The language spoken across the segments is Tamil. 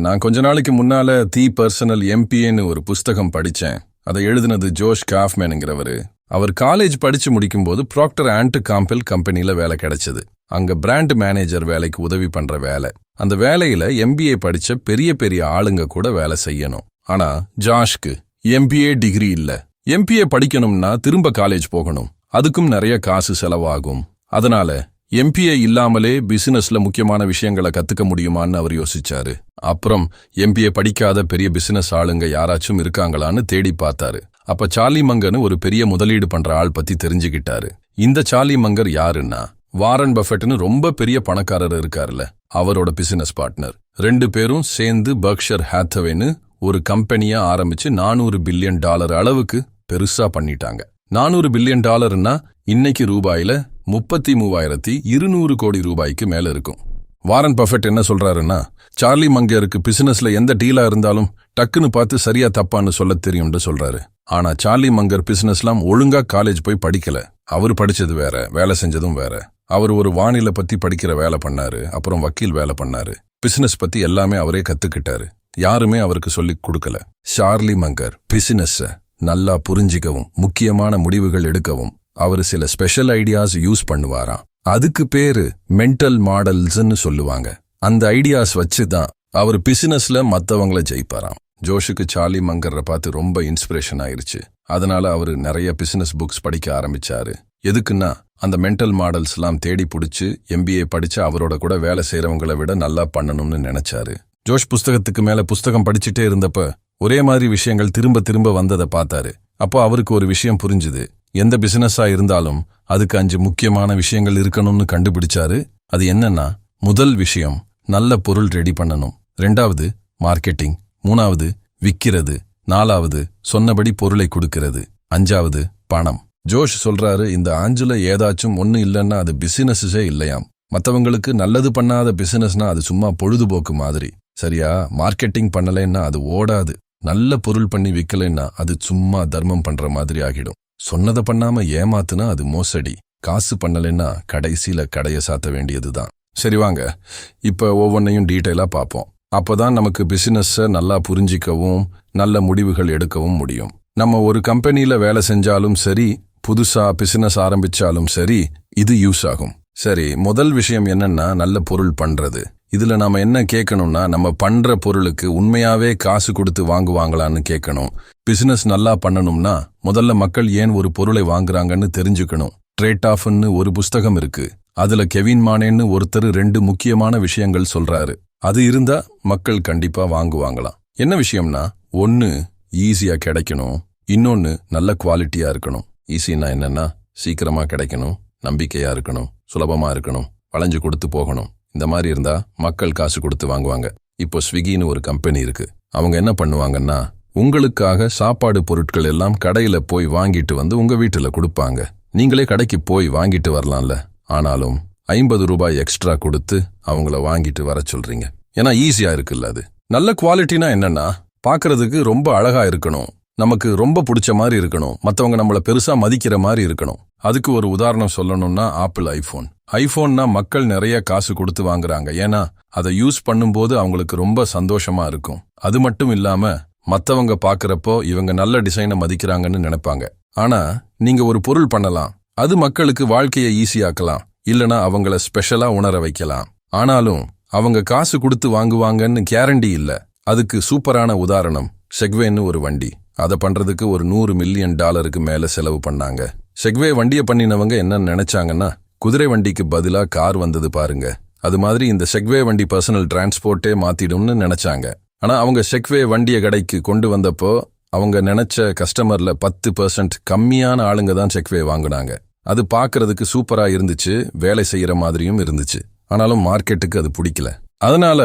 நான் கொஞ்ச நாளைக்கு முன்னால தி பர்சனல் எம்பிஏன்னு ஒரு புஸ்தகம் படிச்சேன். அதை எழுதினது ஜோஷ் காஃப்மேனுங்கிறவர். அவர் காலேஜ் படிச்சு முடிக்கும்போது ப்ராக்டர் ஆண்ட் காம்பெல் கம்பெனில வேலை கிடைச்சது. அங்க பிராண்ட் மேனேஜர் வேலைக்கு உதவி பண்ற வேலை. அந்த வேலையில எம்பிஏ படிச்ச பெரிய பெரிய ஆளுங்க கூட வேலை செய்யணும். ஆனா ஜாஷ்க்கு எம்பிஏ டிகிரி இல்ல. எம்பிஏ படிக்கணும்னா திரும்ப காலேஜ் போகணும். அதுக்கும் நிறைய காசு செலவாகும். அதனால எம்பிஏ இல்லாமலே பிசினஸ்ல முக்கியமான விஷயங்களை கத்துக்க முடியுமான்னு அவர் யோசிச்சாரு. அப்புறம் எம்பிஏ படிக்காத பெரிய பிசினஸ் ஆளுங்க யாராச்சும் இருக்காங்களான்னு தேடி பார்த்தாரு. அப்ப சார்லி மங்கர்னு ஒரு பெரிய முதலீடு பண்ற ஆள் பத்தி தெரிஞ்சுக்கிட்டாரு இந்த சார்லி மங்கர் யாருன்னா வாரன் பஃபெட்னு ரொம்ப பெரிய பணக்காரர் இருக்காருல அவரோட பிசினஸ் பார்ட்னர் ரெண்டு பேரும் சேர்ந்து பர்க்ஷர் ஹேத்தவேன்னு ஒரு கம்பெனியா ஆரம்பிச்சு நானூறு பில்லியன் டாலர் அளவுக்கு பெருசா பண்ணிட்டாங்க. நானூறு பில்லியன் டாலர்னா இன்னைக்கு ரூபாயில முப்பத்தி மூவாயிரத்தி இருநூறு கோடி ரூபாய்க்கு மேல இருக்கும். வாரன் பஃபெட் என்ன சொல்றாருன்னா சார்லி மங்கருக்கு பிசினஸ்ல எந்த டீலா இருந்தாலும் டக்குன்னு பார்த்து சரியா தப்பான்னு சொல்ல தெரியும்னு சொல்றாரு. ஆனா சார்லி மங்கர் பிசினஸ்லாம் ஒழுங்கா காலேஜ் போய் படிக்கல. அவர் படிச்சது வேற வேலை செஞ்சதும் வேற. அவர் ஒரு வானிலை பத்தி படிக்கிற வேலை பண்ணாரு அப்புறம் வக்கீல் வேலை பண்ணாரு. பிசினஸ் பத்தி எல்லாமே அவரே கத்துக்கிட்டாரு. யாருமே அவருக்கு சொல்லிக் கொடுக்கல. சார்லி மங்கர் பிசினஸ நல்லா புரிஞ்சிக்கவும் முக்கியமான முடிவுகள் எடுக்கவும் அவர் சில ஸ்பெஷல் ஐடியாஸ் யூஸ் பண்ணுவாராம். அதுக்கு பேரு மென்டல் மாடல்ஸ்னு சொல்லுவாங்க. அந்த ஐடியாஸ் வச்சு தான் அவர் பிசினஸ்ல மத்தவங்கள ஜெயிப்பாராம். ஜோஷுக்கு சார்லி மங்கரை பார்த்து ரொம்ப இன்ஸ்பிரேஷன் ஆயிருச்சு. அதனால அவர் நிறைய பிசினஸ் புக்ஸ் படிக்க ஆரம்பிச்சாரு. எதுக்குன்னா அந்த மென்டல் மாடல்ஸ்லாம் தேடி பிடிச்சி எம்பிஏ படிச்சு அவரோட கூட வேலை செய்யறவங்களை விட நல்லா பண்ணணும்னு நினைச்சாரு. ஜோஷ் புஸ்தகத்துக்கு மேல புஸ்தகம் படிச்சுட்டே இருந்தப்ப ஒரே மாதிரி விஷயங்கள் திரும்ப திரும்ப வந்ததை பார்த்தாரு. அப்போ அவருக்கு ஒரு விஷயம் புரிஞ்சுது. எந்த பிசினஸா இருந்தாலும் அதுக்கு அஞ்சு முக்கியமான விஷயங்கள் இருக்கணும்னு கண்டுபிடிச்சாரு. அது என்னன்னா முதல் விஷயம் நல்ல பொருள் ரெடி பண்ணணும். ரெண்டாவது மார்க்கெட்டிங் மூணாவது விக்கிறது. நாலாவது சொன்னபடி பொருளை கொடுக்கிறது. அஞ்சாவது பணம். ஜோஷ் சொல்றாரு இந்த ஆஞ்சுல ஏதாச்சும் ஒன்னு இல்லைன்னா அது பிசினஸே இல்லையாம். மத்தவங்களுக்கு நல்லது பண்ணாத பிசினஸ்னா அது சும்மா பொழுதுபோக்கு மாதிரி. சரியா? மார்க்கெட்டிங் பண்ணலைன்னா அது ஓடாது. நல்ல பொருள் பண்ணி விக்கலைன்னா அது சும்மா தர்மம் பண்ற மாதிரி ஆகிடும். சொன்னதை பண்ணாம ஏமாத்துனா அது மோசடி. காசு பண்ணலைன்னா கடைசியில கடையை சாத்த வேண்டியதுதான். சரி வாங்க இப்ப ஒவ்வொன்றையும் டீட்டெயிலா பார்ப்போம் அப்பதான் நமக்கு பிசினஸை நல்லா புரிஞ்சிக்கவும் நல்ல முடிவுகள் எடுக்கவும் முடியும். நம்ம ஒரு கம்பெனியில வேலை செஞ்சாலும் சரி புதுசா பிசினஸ் ஆரம்பிச்சாலும் சரி இது யூஸ் ஆகும். சரி முதல் விஷயம் என்னன்னா நல்ல பொருள் பண்றது. இதுல நாம என்ன கேட்கணும்னா நம்ம பண்ற பொருளுக்கு உண்மையாவே காசு கொடுத்து வாங்குவாங்களான்னு கேட்கணும் பிசினஸ் நல்லா பண்ணணும்னா முதல்ல மக்கள் ஏன் ஒரு பொருளை வாங்குறாங்கன்னு தெரிஞ்சுக்கணும். ட்ரேட் ஆஃப்னு ஒரு புஸ்தகம் இருக்கு. அதுல கெவின் மானேன்னு ஒருத்தர் ரெண்டு முக்கியமான விஷயங்கள் சொல்றாரு. அது இருந்தா மக்கள் கண்டிப்பா வாங்குவாங்களாம். என்ன விஷயம்னா ஒன்னு ஈஸியா கிடைக்கணும். இன்னொன்னு நல்ல குவாலிட்டியா இருக்கணும். ஈஸின்னா என்னன்னா சீக்கிரமா கிடைக்கணும். நம்பிக்கையா இருக்கணும். சுலபமா இருக்கணும். வளைஞ்சு கொடுத்து போகணும். இந்த மாதிரி இருந்தா மக்கள் காசு கொடுத்து வாங்குவாங்க. இப்போ ஸ்விக்கின்னு ஒரு கம்பெனி இருக்கு. அவங்க என்ன பண்ணுவாங்கன்னா உங்களுக்காக சாப்பாடு பொருட்கள் எல்லாம் கடையில போய் வாங்கிட்டு வந்து உங்க வீட்டுல கொடுப்பாங்க. நீங்களே கடைக்கு போய் வாங்கிட்டு வரலாம்ல. ஆனாலும் ஐம்பது ரூபாய் எக்ஸ்ட்ரா கொடுத்து அவங்கள வாங்கிட்டு வர சொல்றீங்க. ஏன்னா ஈஸியா இருக்குல்ல அது. நல்ல குவாலிட்டினா என்னன்னா பாக்குறதுக்கு ரொம்ப அழகா இருக்கணும். நமக்கு ரொம்ப பிடிச்ச மாதிரி இருக்கணும். மத்தவங்க நம்மள பெருசா மதிக்கிற மாதிரி இருக்கணும். அதுக்கு ஒரு உதாரணம் சொல்லணும்னா ஆப்பிள் ஐஃபோன் ஐஃபோன்னா மக்கள் நிறைய காசு கொடுத்து வாங்குறாங்க. ஏன்னா அதை யூஸ் பண்ணும்போது அவங்களுக்கு ரொம்ப சந்தோஷமா இருக்கும். அது மட்டும் இல்லாம மத்தவங்க பாக்குறப்போ இவங்க நல்ல டிசைனை மதிக்கிறாங்கன்னு நினைப்பாங்க. ஆனா நீங்க ஒரு பொருள் பண்ணலாம். அது மக்களுக்கு வாழ்க்கையை ஈஸியாக்கலாம் இல்லனா அவங்கள ஸ்பெஷலா உணர வைக்கலாம். ஆனாலும் அவங்க காசு கொடுத்து வாங்குவாங்கன்னு கேரண்டி இல்ல. அதுக்கு சூப்பரான உதாரணம் செக்வேன்னு ஒரு வண்டி. அதை பண்றதுக்கு ஒரு நூறு மில்லியன் டாலருக்கு மேல செலவு பண்ணாங்க. செக்வே வண்டியை பண்ணினவங்க என்ன நினைச்சாங்கன்னா குதிரை வண்டிக்கு பதிலா கார் வந்தது பாருங்க. அது மாதிரி இந்த செக்வே வண்டி பர்சனல் டிரான்ஸ்போர்ட்டே மாத்திடும்னு நினைச்சாங்க. ஆனா அவங்க செக்வே வண்டிய கடைக்கு கொண்டு வந்தப்போ அவங்க நினைச்ச கஸ்டமர்ல பத்து பர்சன்ட் கம்மியான ஆளுங்க தான் செக்வே வாங்குனாங்க. அது பார்க்கறதுக்கு சூப்பரா இருந்துச்சு வேலை செய்யற மாதிரியும் இருந்துச்சு. ஆனாலும் மார்க்கெட்டுக்கு அது பிடிக்கல. அதனால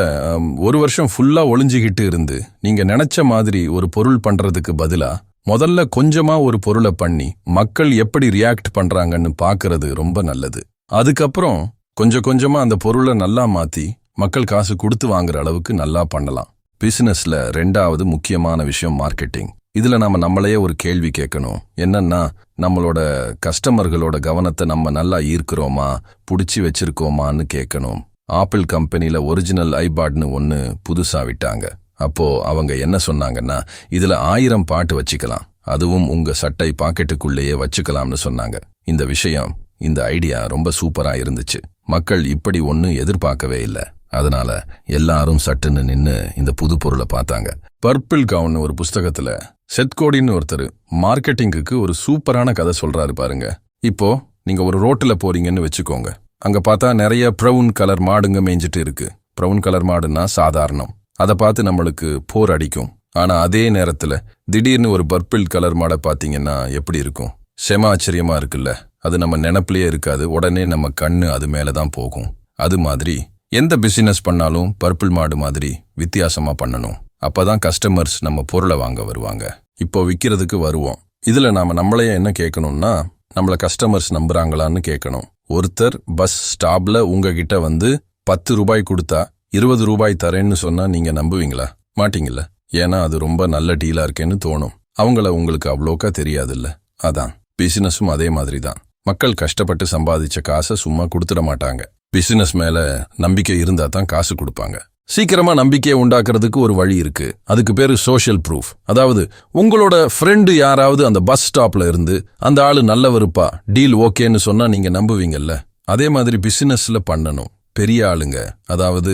ஒரு வருஷம் ஃபுல்லா ஒளிஞ்சுகிட்டு இருந்து நீங்க நினைச்ச மாதிரி ஒரு பொருள் பண்றதுக்கு பதிலா முதல்ல கொஞ்சமா ஒரு பொருளை பண்ணி மக்கள் எப்படி ரியாக்ட் பண்றாங்கன்னு பாக்குறது ரொம்ப நல்லது. அதுக்கப்புறம் கொஞ்சம் கொஞ்சமா அந்த பொருளை நல்லா மாத்தி மக்கள் காசு கொடுத்து வாங்குற அளவுக்கு நல்லா பண்ணலாம். பிசினஸ்ல ரெண்டாவது முக்கியமான விஷயம் மார்க்கெட்டிங் இதுல நாம நம்மளையே ஒரு கேள்வி கேட்கணும். என்னன்னா நம்மளோட கஸ்டமர்களோட கவனத்தை நம்ம நல்லா ஈர்க்கிறோமா? புடிச்சு வச்சிருக்கோமான்னு கேட்கணும். ஆப்பிள் கம்பெனில ஒரிஜினல் ஐபாட்னு ஒன்னு புதுசா விட்டாங்க. அப்போ அவங்க என்ன சொன்னாங்கன்னா இதுல ஆயிரம் பாட்டு வச்சுக்கலாம். அதுவும் உங்க சட்டை பாக்கெட்டுக்குள்ளேயே வச்சுக்கலாம்னு சொன்னாங்க. இந்த விஷயம் இந்த ஐடியா ரொம்ப சூப்பரா இருந்துச்சு. மக்கள் இப்படி ஒன்னு எதிர்பார்க்கவே இல்ல. அதனால எல்லாரும் சட்டுன்னு நின்னு இந்த புது பொருளை பார்த்தாங்க. பர்பிள் கவுன் ஒரு புஸ்தகத்துல செத்கோடின்னு ஒருத்தர் மார்க்கெட்டிங்குக்கு ஒரு சூப்பரான கதை சொல்றாரு பாருங்க. இப்போ நீங்க ஒரு ரோட்டுல போறீங்கன்னு வச்சுக்கோங்க. அங்க பார்த்தா நிறைய ப்ரௌன் கலர் மாடுங்க மேய்ஞ்சிட்டு இருக்கு. ப்ரௌன் கலர் மாடுன்னா சாதாரணம். அதை பார்த்து நம்மளுக்கு போர் அடிக்கும். ஆனால் அதே நேரத்தில் திடீர்னு ஒரு பர்பிள் கலர் மாடை பார்த்தீங்கன்னா எப்படி இருக்கும்? செம ஆச்சரியமாக இருக்குல்ல. அது நம்ம நினப்பிலேயே இருக்காது. உடனே நம்ம கண்ணு அது மேலே தான் போகும். அது மாதிரி எந்த பிசினஸ் பண்ணாலும் பர்பிள் மாடு மாதிரி வித்தியாசமாக பண்ணணும். அப்போ தான் கஸ்டமர்ஸ் நம்ம பொருளை வாங்க வருவாங்க. இப்போ விற்கிறதுக்கு வருவோம். இதில் நாம் நம்மளையே என்ன கேட்கணும்னா நம்மளை கஸ்டமர்ஸ் நம்புகிறாங்களான்னு கேட்கணும். ஒருத்தர் பஸ் ஸ்டாப்பில் உங்ககிட்ட வந்து பத்து ரூபாய் கொடுத்தா இருபது ரூபாய் தரேன்னு சொன்னா நீங்க நம்புவீங்களா? மாட்டீங்கள ஏன்னா அது ரொம்ப நல்ல டீலா இருக்கேன்னு தோணும். அவங்கள உங்களுக்கு அவ்வளோக்கா தெரியாதுல்ல. அதான். பிசினஸும் அதே மாதிரி தான் மக்கள் கஷ்டப்பட்டு சம்பாதிச்ச காசை சும்மா கொடுத்துட மாட்டாங்க. பிசினஸ் மேல நம்பிக்கை இருந்தா தான் காசு கொடுப்பாங்க. சீக்கிரமா நம்பிக்கையை உண்டாக்குறதுக்கு ஒரு வழி இருக்கு. அதுக்கு பேரு சோஷியல் ப்ரூஃப் அதாவது உங்களோட ஃப்ரெண்டு யாராவது அந்த பஸ் ஸ்டாப்ல இருந்து அந்த ஆளு நல்லவருப்பா டீல் ஓகேன்னு சொன்னா நீங்க நம்புவீங்கல்ல. அதே மாதிரி பிசினஸ்ல பண்ணணும். பெரிய ஆளுங்க. அதாவது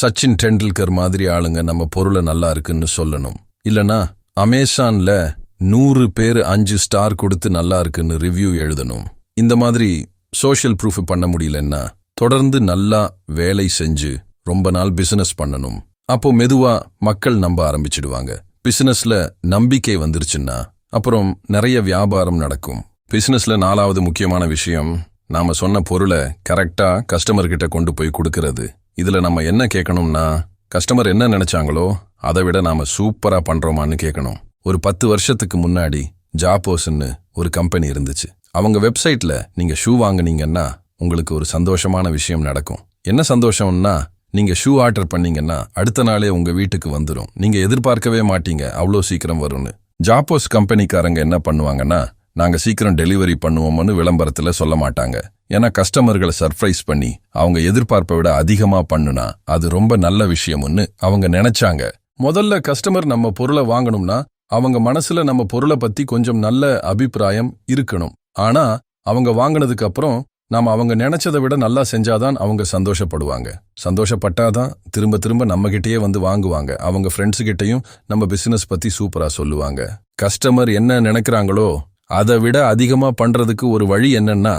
சச்சின் டெண்டுல்கர் மாதிரி ஆளுங்க நம்ம பொருளை நல்லா இருக்குன்னு சொல்லணும். இல்லனா அமேசான்ல நூறு பேர் அஞ்சு ஸ்டார் கொடுத்து நல்லா இருக்குன்னு ரிவ்யூ எழுதணும். இந்த மாதிரி சோஷியல் ப்ரூஃப் பண்ண முடியலன்னா தொடர்ந்து நல்லா வேலை செஞ்சு ரொம்ப நாள் பிசினஸ் பண்ணணும். அப்போ மெதுவா மக்கள் நம்ப ஆரம்பிச்சிடுவாங்க. பிசினஸ்ல நம்பிக்கை வந்துருச்சுன்னா அப்புறம் நிறைய வியாபாரம் நடக்கும். பிசினஸ்ல நாலாவது முக்கியமான விஷயம் நாம சொன்ன பொருளை கரெக்டா கஸ்டமர்கிட்ட கொண்டு போய் கொடுக்கறது. இதுல நம்ம என்ன கேட்கணும்னா கஸ்டமர் என்ன நினைச்சாங்களோ அதை விட நாம சூப்பரா பண்றோமான்னு கேட்கணும். ஒரு பத்து வருஷத்துக்கு முன்னாடி ஜாப்போஸ்ன்னு ஒரு கம்பெனி இருந்துச்சு. அவங்க வெப்சைட்ல நீங்க ஷூ வாங்குனீங்கன்னா உங்களுக்கு ஒரு சந்தோஷமான விஷயம் நடக்கும். என்ன சந்தோஷம்னா நீங்க ஷூ ஆர்டர் பண்ணீங்கன்னா அடுத்த நாளே உங்க வீட்டுக்கு வந்துடும் நீங்க எதிர்பார்க்கவே மாட்டீங்க அவ்வளோ சீக்கிரம் வரும்னு. ஜாப்போஸ் கம்பெனிக்காரங்க என்ன பண்ணுவாங்கன்னா நாங்க சீக்கிரம் டெலிவரி பண்ணுவோம்னு விளம்பரத்துல சொல்ல மாட்டாங்க. ஏன்னா கஸ்டமர்களை சர்ப்ரைஸ் பண்ணி அவங்க எதிர்பார்ப்பை விட அதிகமா பண்ணுனா அது ரொம்ப நல்ல விஷயம்னு அவங்க நினைச்சாங்க. முதல்ல கஸ்டமர் நம்ம பொருளை வாங்கணும்னா அவங்க மனசுல நம்ம பொருளை பத்தி கொஞ்சம் நல்ல அபிப்பிராயம் இருக்கணும். ஆனா அவங்க வாங்கினதுக்கு அப்புறம் நாம அவங்க நினைச்சதை விட நல்லா செஞ்சாதான் அவங்க சந்தோஷப்படுவாங்க. சந்தோஷப்பட்டாதான் திரும்ப திரும்ப நம்மகிட்டயே வந்து வாங்குவாங்க. அவங்க ஃப்ரெண்ட்ஸ் கிட்டயும் நம்ம பிசினஸ் பத்தி சூப்பரா சொல்லுவாங்க. கஸ்டமர் என்ன நினைக்கிறாங்களோ அதை விட அதிகமா பண்றதுக்கு ஒரு வழி என்னன்னா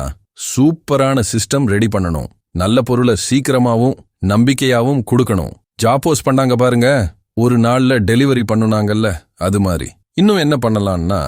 சூப்பரான சிஸ்டம் ரெடி பண்ணணும். நல்ல பொருளை சீக்கிரமாவும் நம்பிக்கையாவும் கொடுக்கணும். ஜாப்போஸ் பண்ணாங்க பாருங்க ஒரு நாள்ல டெலிவரி பண்ணுனாங்கல்ல அது மாதிரி. இன்னும் என்ன பண்ணலாம்னா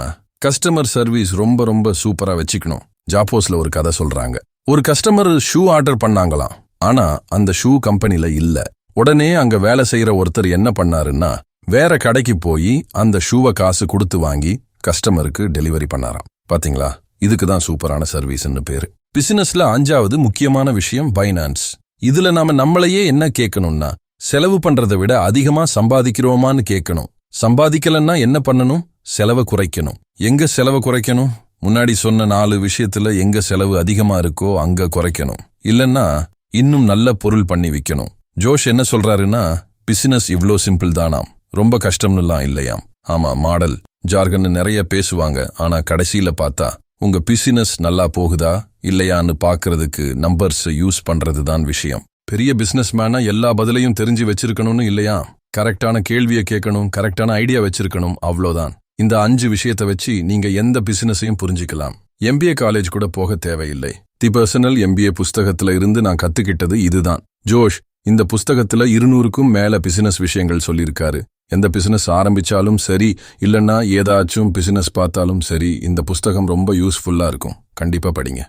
கஸ்டமர் சர்வீஸ் ரொம்ப ரொம்ப சூப்பரா வச்சுக்கணும். ஜாப்போஸ்ல ஒரு கதை சொல்றாங்க. ஒரு கஸ்டமர் ஷூ ஆர்டர் பண்ணாங்களாம். ஆனா அந்த ஷூ கம்பெனில இல்ல. உடனே அங்க வேலை செய்யற ஒருத்தர் என்ன பண்ணாருன்னா வேற கடைக்கு போய் அந்த ஷூவை காசு கொடுத்து வாங்கி கஸ்டமருக்கு டெலிவரி பண்ணாராம். பாத்தீங்களா? இதுக்கு தான் சூப்பரான சர்வீஸ்னு பேரு. பிசினஸ்ல அஞ்சாவது முக்கியமான விஷயம் பைனான்ஸ் இதுல நாம நம்மளையே என்ன கேட்கணும்னா செலவு பண்றதை விட அதிகமா சம்பாதிக்கிறோமான்னு கேட்கணும் சம்பாதிக்கலன்னா என்ன பண்ணணும்? செலவை குறைக்கணும். எங்க செலவை குறைக்கணும்? முன்னாடி சொன்ன நாலு விஷயத்துல எங்க செலவு அதிகமா இருக்கோ அங்க குறைக்கணும். இல்லன்னா இன்னும் நல்ல பொருள் பண்ணி விக்கணும். ஜோஷ் என்ன சொல்றாருன்னா பிசினஸ் இவ்ளோ சிம்பிள் தானாம். ரொம்ப கஷ்டம்னுலாம் இல்லையாம். ஆமா மாடல். ஜார்கன்னு நிறைய பேசுவாங்க. ஆனா கடைசியில பார்த்தா உங்க பிசினஸ் நல்லா போகுதா இல்லையான்னு பாக்குறதுக்கு நம்பர்ஸ் யூஸ் பண்றது தான் விஷயம். பெரிய பிசினஸ் மேனா எல்லா பதிலையும் தெரிஞ்சு வச்சிருக்கணும்னு இல்லையா? கரெக்டான கேள்வியை கேட்கணும் கரெக்டான ஐடியா வச்சிருக்கணும் அவ்வளோதான். இந்த அஞ்சு விஷயத்தை வச்சு நீங்க எந்த பிசினஸையும் புரிஞ்சுக்கலாம். எம்பிஏ காலேஜ் கூட போக தேவையில்லை. தி பர்சனல் எம்பிஏ புஸ்தகத்துல இருந்து நான் கத்துக்கிட்டது இதுதான். ஜோஷ் இந்த புஸ்தகத்துல இருநூறுக்கும் மேல பிசினஸ் விஷயங்கள் சொல்லியிருக்காரு. எந்த பிசினஸ் ஆரம்பித்தாலும் சரி இல்லைன்னா ஏதாச்சும் பிசினஸ் பார்த்தாலும் சரி இந்த புஸ்தகம் ரொம்ப யூஸ்ஃபுல்லாக இருக்கும். கண்டிப்பாக படிங்க.